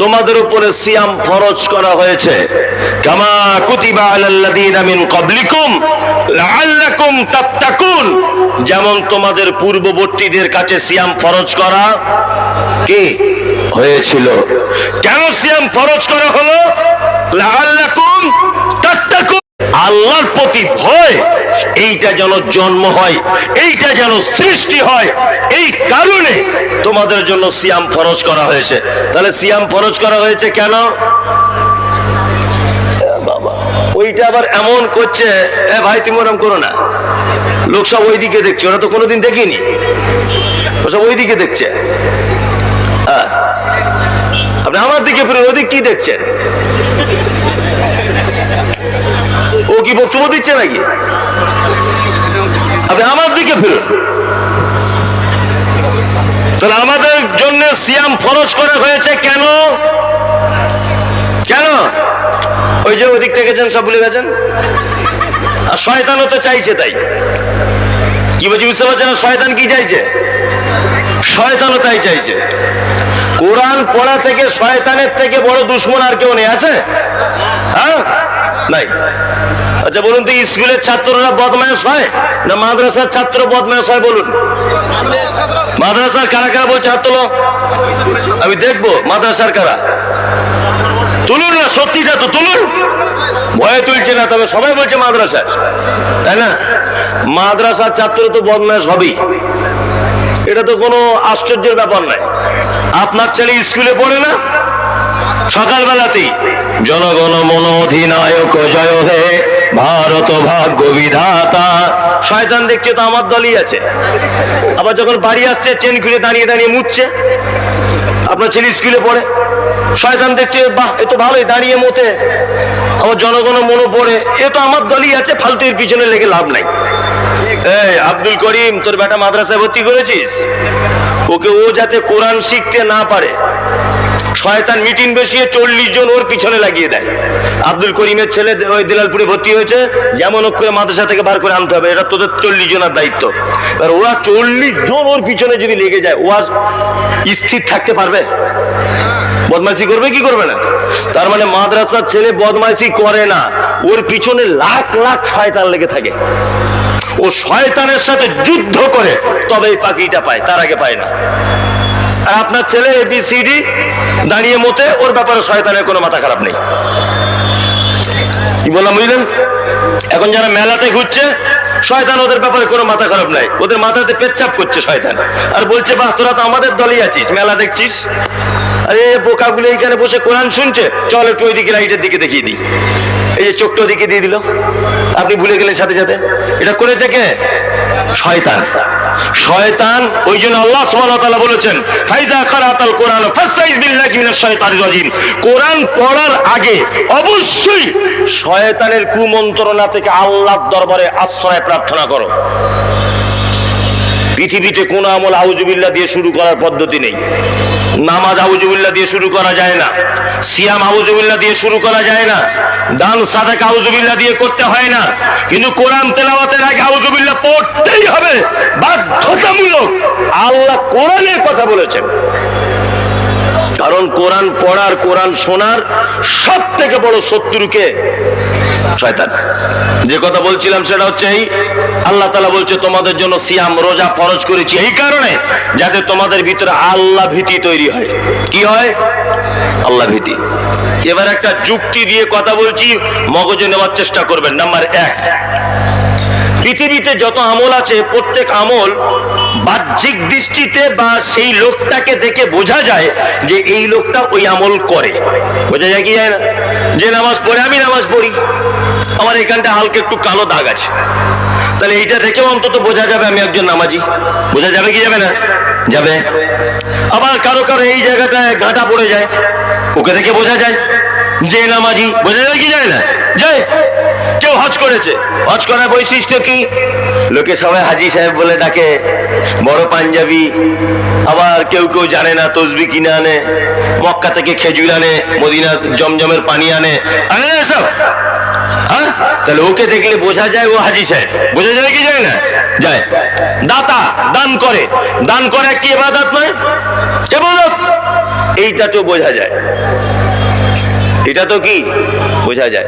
তোমাদের উপরে সিয়াম ফরজ করা হয়েছে। কামা কুতিবা আলাল্লাযীনা মিন ক্বাবলিকুম, লাআল্লাকুম তাত্তাকুন। যেমন তোমাদের পূর্ববর্তীদের কাছে সিয়াম ফরজ করা কি হয়েছিল? কেন সিয়াম ফরজ করা হলো? লাআল্লাকুম তাত্তাকুন। আল্লাহর প্রতি ভয়, এইটা যেন জন্ম হয়, এইটা যেন সৃষ্টি হয়, এই তোমাদের জন্য সিয়াম ফরজ করা হয়েছে। তাহলে সিয়াম ফরজ করা হয়েছে কেন? ওইটা আবার এমন করছে, এ ভাই, তুমি ওরম করো না। লোক সব ওইদিকে দেখছে, ওরা তো কোনোদিন দেখিনি। ও সব ওইদিকে দেখছে। আপনি আমার দিকে ফিরে ওদিক কি দেখছেন? ও কি বক্তব্য দিচ্ছে নাকি? আপনি আমার দিকে ফিরুন তাহলে আমাদের জন্য ফরজ করা হয়েছে কেন? কেন? ওই যে ওদিক থেকে গেছেন সব ভুলে গেছেন? আর শয়তানও তো চাইছে তাই। কি বলছি, বুঝতে পারছেন শয়তান কি চাইছে? শয়তানও তাই চাইছে। কোরআন পড়া থেকে শয়তানের থেকে বড় দুশ্মন আর কেউ নেই। আছে? হ্যাঁ? নাই। আচ্ছা বলুন তো, স্কুলের ছাত্ররা বদমায়াস হয় না মাদ্রাসার ছাত্র বদমায়াস হয়, বলুন? মাদ্রাসার কারা কারা বলছে? হাত তোলো। আমি দেখব, মাদ্রাসার কারা? তুলুন না, সত্যিটা তো তুলুন। ভয়ে তুলছে না, তবে সবাই বলছে মাদ্রাসার। তাই না? মাদ্রাসার ছাত্র তো বদমায়াস হবেই। এটা তো কোনো আশ্চর্যের ব্যাপার নয়। আপনার ছেলে স্কুলে পড়ে না? সকালবেলাতেই। জনগণ মন অধিনায়ক জয় হে। ভারত ভাগ্য বিধাতা শয়তান দেখছে তো আমার দলই আছে। আবার যখন বাড়ি আসছে, চেন খুলে দাঁড়িয়ে দাঁড়িয়ে মুচ্ছে আপনার ছেলে স্কুলে পড়ে। শয়তান দেখছে, বাহ, এ তো ভালোই, দাঁড়িয়ে মতে আমার জনগণ মনে পড়ে। এ তো আমার দলই আছে ফালতু এর পিছনে লেগে লাভ নাই। এই, আব্দুল করিম, তোর বেটা মাদ্রাসায় ভর্তি করেছিস? ওকে ও যাতে কোরআন শিখতে না পারে। শয়তান মিটিং বসিয়ে চল্লিশ জন ওর পিছনে লাগিয়ে দেয়। আব্দুল করিমের ছেলে ওই দিলালপুরে ভর্তি হয়েছে, যেমন করে মাদ্রাসা থেকে বার করে আনতে হবে, এটা তোদের চল্লিশ জনের দায়িত্ব। আর ওরা চল্লিশ জন ওর পিছনে যদি লেগে যায়, ও আর স্থির থাকতে পারবে? বদমাইশি করবে কি করবে না? তার মানে মাদ্রাসার ছেলে বদমাইশি করে না, ওর পিছনে লাখ লাখ শয়তান লেগে থাকে। ও শয়তানের সাথে যুদ্ধ করে, তবে এই পাখিটা পায়, তার আগে পায় না। আর আপনার ছেলে এবিসিডি দাঁড়িয়ে মতে, ওর ব্যাপারে শয়তানের কোনো মাথা খারাপ নেই। কি বললাম, বুঝলেন? এখন যারা মেলাতে ঘুরছে, শয়তান ওদের ব্যাপারে কোনো মাথা খারাপ নাই। ওদের মাথাতে পেচ্ছাপ করছে শয়তান। আর বলছে, বাহ, তোরা তো আমাদের দলেই আছিস, মেলা দেখছিস? আরে, বোকাগুলো এইখানে বসে কোরআন শুনছে। চল একটু ওইদিকে লাইটের দিকে দেখিয়ে দিই। এই যে চোখটা ওদিকে দিয়ে দিল। আপনি ভুলে গেলেন সাথে সাথে। এটা করেছে কে? শয়তান। শয়তান, ওই জন্য আল্লাহ সুবহানাহু বলেছেন, ফাইজা কারাতাল কোরআন ফাস্তাইজ বিল্লাহি মিনাশ শাইতানির রাজিম। কোরআন পড়ার আগে অবশ্যই শয়তানের কুমন্ত্রণা থেকে আল্লাহর দরবারে আশ্রয় প্রার্থনা করো। পৃথিবীতে কোন আমল আউজুবিল্লাহ দিয়ে শুরু করার পদ্ধতি নেই। নামাজ আউজুবিল্লাহ দিয়ে শুরু করা যায় না। সিয়াম আউজুবিল্লাহ দিয়ে শুরু করা যায় না। দান, সাদাক আউজুবিল্লাহ দিয়ে করতে হয় না। কিন্তু কোরআন তেলাওয়াতের আগে আউজুবিল্লাহ পড়তেই হবে। বাধ্যতামূলক। আল্লাহ কোরআনের কথা বলেছেন। কারণ কোরআন পড়ার, কোরআন শোনার সব থেকে বড় শত্রুকে শয়তান। যে কথা বলছিলাম সেটা হচ্ছে এই, আল্লাহ তালা বলছে, তোমাদের জন্য সিয়াম, রোজা ফরজ করেছি। এই কারণে যাতে তোমাদের ভিতরে আল্লাহ ভীতি তৈরি হয়। কি হয়? আল্লাহ ভীতি। এবার একটা যুক্তি দিয়ে কথা বলছি, মগজে নেওয়ার চেষ্টা করবেন। নাম্বার এক পৃথিবীতে যত আমল আছে, প্রত্যেক আমল বাহ্যিক দৃষ্টিতে বা সেই লোকটাকে দেখে বোঝা যায় যে এই লোকটা ওই আমল করে। বোঝা যায় কি যায় না? যে নামাজ পড়ে, আমি নামাজ পড়ি। আমার এখানটা হালকা একটু কালো দাগ আছে। তাহলে এইটা দেখেও অন্তত বোঝা যাবে আমি একজন নামাজি। বোঝা যাবে কি যাবে না? যাবে। আবার কারও কারও এই জায়গাটায় গাঁটা পড়ে যায়। ওকে দেখে বোঝা যায় যে নামাজি। বোঝা যায় কি যায় না? যায় কেউ হজ করেছে? হজ করার বৈশিষ্ট্য কি? লোকে সবাই হাজি সাহেব বলে ডাকে, বড় পাঞ্জাবি, আবার কেউ কেউ জানে না তসবি কিনে আনে, মক্কা থেকে খেজুর আনে মদিনা জমজমের পানি আনে। আনে না সব। হ্যাঁ? তাহলে ওকে দেখলে বোঝা যায় ও হাজি সাহেব। বোঝা যায় কি যায় না? যায়। দাতা দান করে। দান করে কি এবাদত নয়? এবাদত। এইটা তো বোঝা যায়। এটা তো কি? বোঝা যায়।